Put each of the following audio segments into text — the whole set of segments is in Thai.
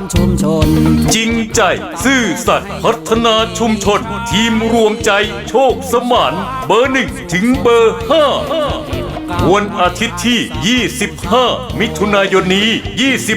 านชุมชน จริงใจ ซื่อสัตย์พัฒนาชุมชน ทีมรวมใจโชคสมานเบอร์หนึ่งถึงเบอร์ห้า วันอาทิตย์ที่ 25 มิถุนายนนี้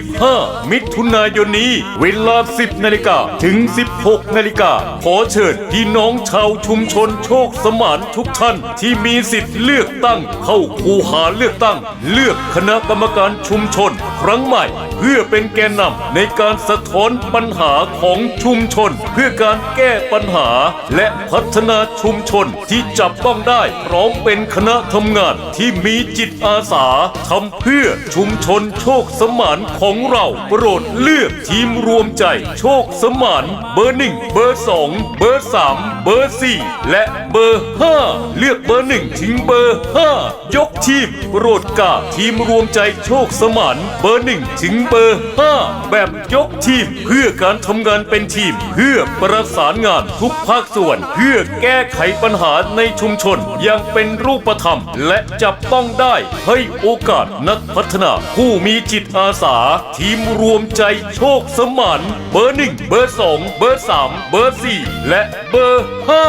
25 มิถุนายนนี้ เวลา 10 นาฬิกาถึง 16 นาฬิกา ขอเชิญพี่น้องชาวชุมชนโชคสมานทุกท่านที่มีสิทธิ์เลือกตั้งเข้าคูหาเลือกตั้ง เลือกคณะกรรมการชุมชน ครั้งใหม่ เพื่อเป็นแกนนำในการสะท้อนปัญหาของชุมชน เพื่อการแก้ปัญหา และพัฒนาชุมชนที่จับต้องได้พร้อมเป็นคณะทำงานที่มีจิตอาสาทำเพื่อชุมชนโชคสมานของเราโปรดเลือกทีมรวมใจโชคสมานเบอร์หนึ่งเบอร์สองเบอร์สามเบอร์สี่และเบอร์ห้าเลือกเบอร์หนึ่งถึงเบอร์ห้ายกทีมโปรดกาทีมรวมใจโชคสมานเบอร์หนึ่งถึงเบอร์ห้าแบบยกทีมเพื่อการทำงานเป็นทีม เพื่อประสานงานทุกภาคส่วน เพื่อแก้ไขปัญหาในชุมชนอย่างเป็นรูปธรรม และจับต้องได้ให้โอกาสนักพัฒนา ผู้มีจิตอาสา ทีมรวมใจโชคสมานเบอร์หนึ่งเบอร์สองเบอร์สามเบอร์สี่และเบอร์ห้า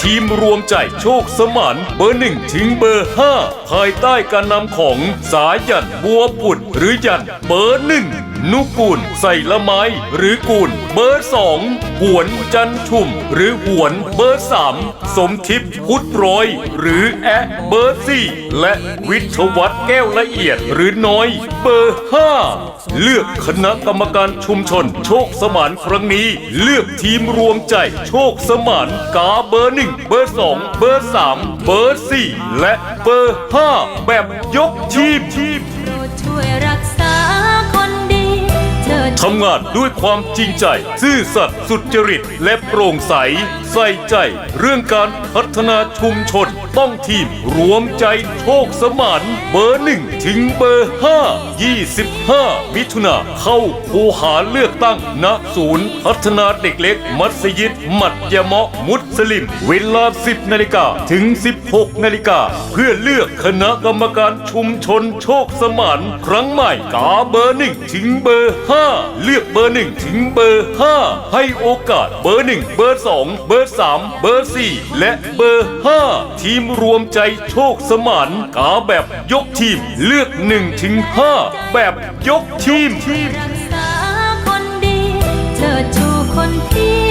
ทีมรวมใจโชคสมานเบอร์หนึ่งถึงเบอร์ห้าภายใต้การนำของสายันบัวปุดหรือยันเบอร์หนึ่ง นุกูลใส่ละไม้หรือกูลเบอร์สองหวนจันชุ่ม หรือหวนเบอร์สามสมทิพย์พุทธรอยหรือแอะเบอร์สี่และวิทยวัฒน์แก้วละเอียดหรือน้อยเบอร์ห้าเลือกคณะกรรมการชุมชน โชคสมานครั้งนี้ เลือกทีมรวมใจ โชคสมานกาเบอร์หนึ่งเบอร์สองเบอร์สามเบอร์สี่และเบอร์ห้าแบบยกทีม ทำงานด้วยความจริงใจ ซื่อสัตย์สุจริตและโปร่งใสใส่ใจ เรื่องการพัฒนาชุมชน ต้องทีมรวมใจโชคสมานเบอร์หนึ่งถึงเบอร์ห้า25 มิถุนาเข้าคูหาเลือกตั้งณศูนย์ พัฒนาเด็กเล็ก มัสยิด มัดยะเมาะมุสลิม เวลา 10 นาฬิกาถึง 16 นาฬิกา เพื่อเลือกคณะกรรมการชุมชนโชคสมานครั้งใหม่กาเบอร์หนึ่งถึงเบอร์ห้าเลือกเบอร์หนึ่งถึงเบอร์ห้าให้โอกาสเบอร์หนึ่งเบอร์สองเบอร์สามเบอร์สี่และเบอร์ห้าทีมรวมใจโชคสมานกาแบบยกทีมเลือกหนึ่งถึงห้าแบบยกทีม รักษาคนดีเชิดชูคนที่